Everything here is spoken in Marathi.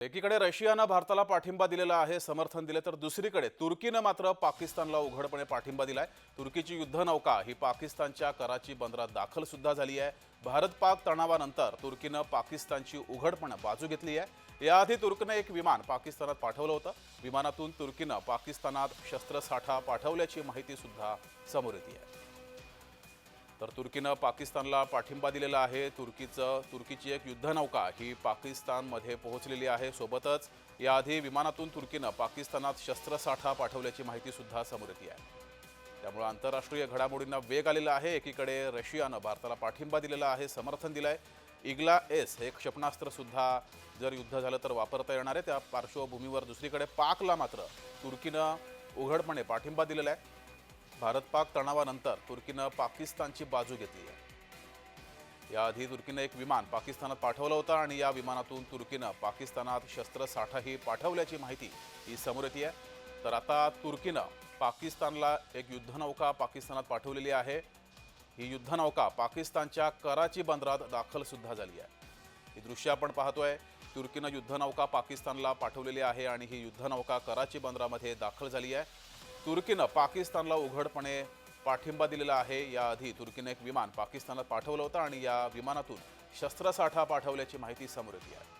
एकीकडे रशियानं भारताला पाठिंबा दिलेला आहे समर्थन दिले तर दुसरीकडे तुर्कीनं मात्र पाकिस्तानला उघडपणे पाठिंबा दिलाय. तुर्कीची युद्धनौका ही पाकिस्तानच्या कराची बंदरात दाखल सुद्धा झाली आहे. भारत पाक तणावानंतर तुर्कीनं पाकिस्तानची उघडपणे बाजू घेतली आहे. याआधी तुर्कनं एक विमान पाकिस्तानात पाठवलं होतं. विमानातून तुर्कीनं पाकिस्तानात शस्त्रसाठा पाठवल्याची माहिती सुद्धा समोर येते आहे. तर तुर्कीनं पाकिस्तानला पाठिंबा दिलेला आहे. तुर्कीचं तुर्कीची एक युद्धनौका ही पाकिस्तानमध्ये पोहोचलेली आहे. सोबतच याआधी विमानातून तुर्कीनं पाकिस्तानात शस्त्रसाठा पाठवल्याची माहितीसुद्धा समोर येते आहे. त्यामुळे आंतरराष्ट्रीय घडामोडींना वेग आलेला आहे. एकीकडे रशियानं भारताला पाठिंबा दिलेला आहे समर्थन दिलं आहे इग्ला एस हे क्षेपणास्त्रसुद्धा जर युद्ध झालं तर वापरता येणार आहे. त्या पार्श्वभूमीवर दुसरीकडे पाकला मात्र तुर्कीनं उघडपणे पाठिंबा दिलेला आहे. भारत पाक तणावानंतर तुर्कीनं पाकिस्तानची बाजू घेतली आहे. याआधी तुर्कीनं एक विमान पाकिस्तानात पाठवलं होतं आणि या विमानातून तुर्कीनं पाकिस्तानात शस्त्रसाठाही पाठवल्याची माहिती ही समोर येते आहे. तर आता तुर्कीनं पाकिस्तानला एक युद्धनौका पाकिस्तानात पाठवलेली आहे. ही युद्धनौका पाकिस्तानच्या कराची बंदरात दाखल सुद्धा झाली आहे. ही दृश्य आपण पाहतोय. तुर्कीनं युद्धनौका पाकिस्तानला पाठवलेली आहे आणि ही युद्धनौका कराची बंदरामध्ये दाखल झाली आहे. तुर्कीनं पाकिस्तानला उघडपणे पाठिंबा दिलेला आहे. याआधी तुर्कीनं एक विमान पाकिस्तानात पाठवलं होतं आणि या विमानातून शस्त्रसाठा पाठवल्याची माहिती समोर येते आहे.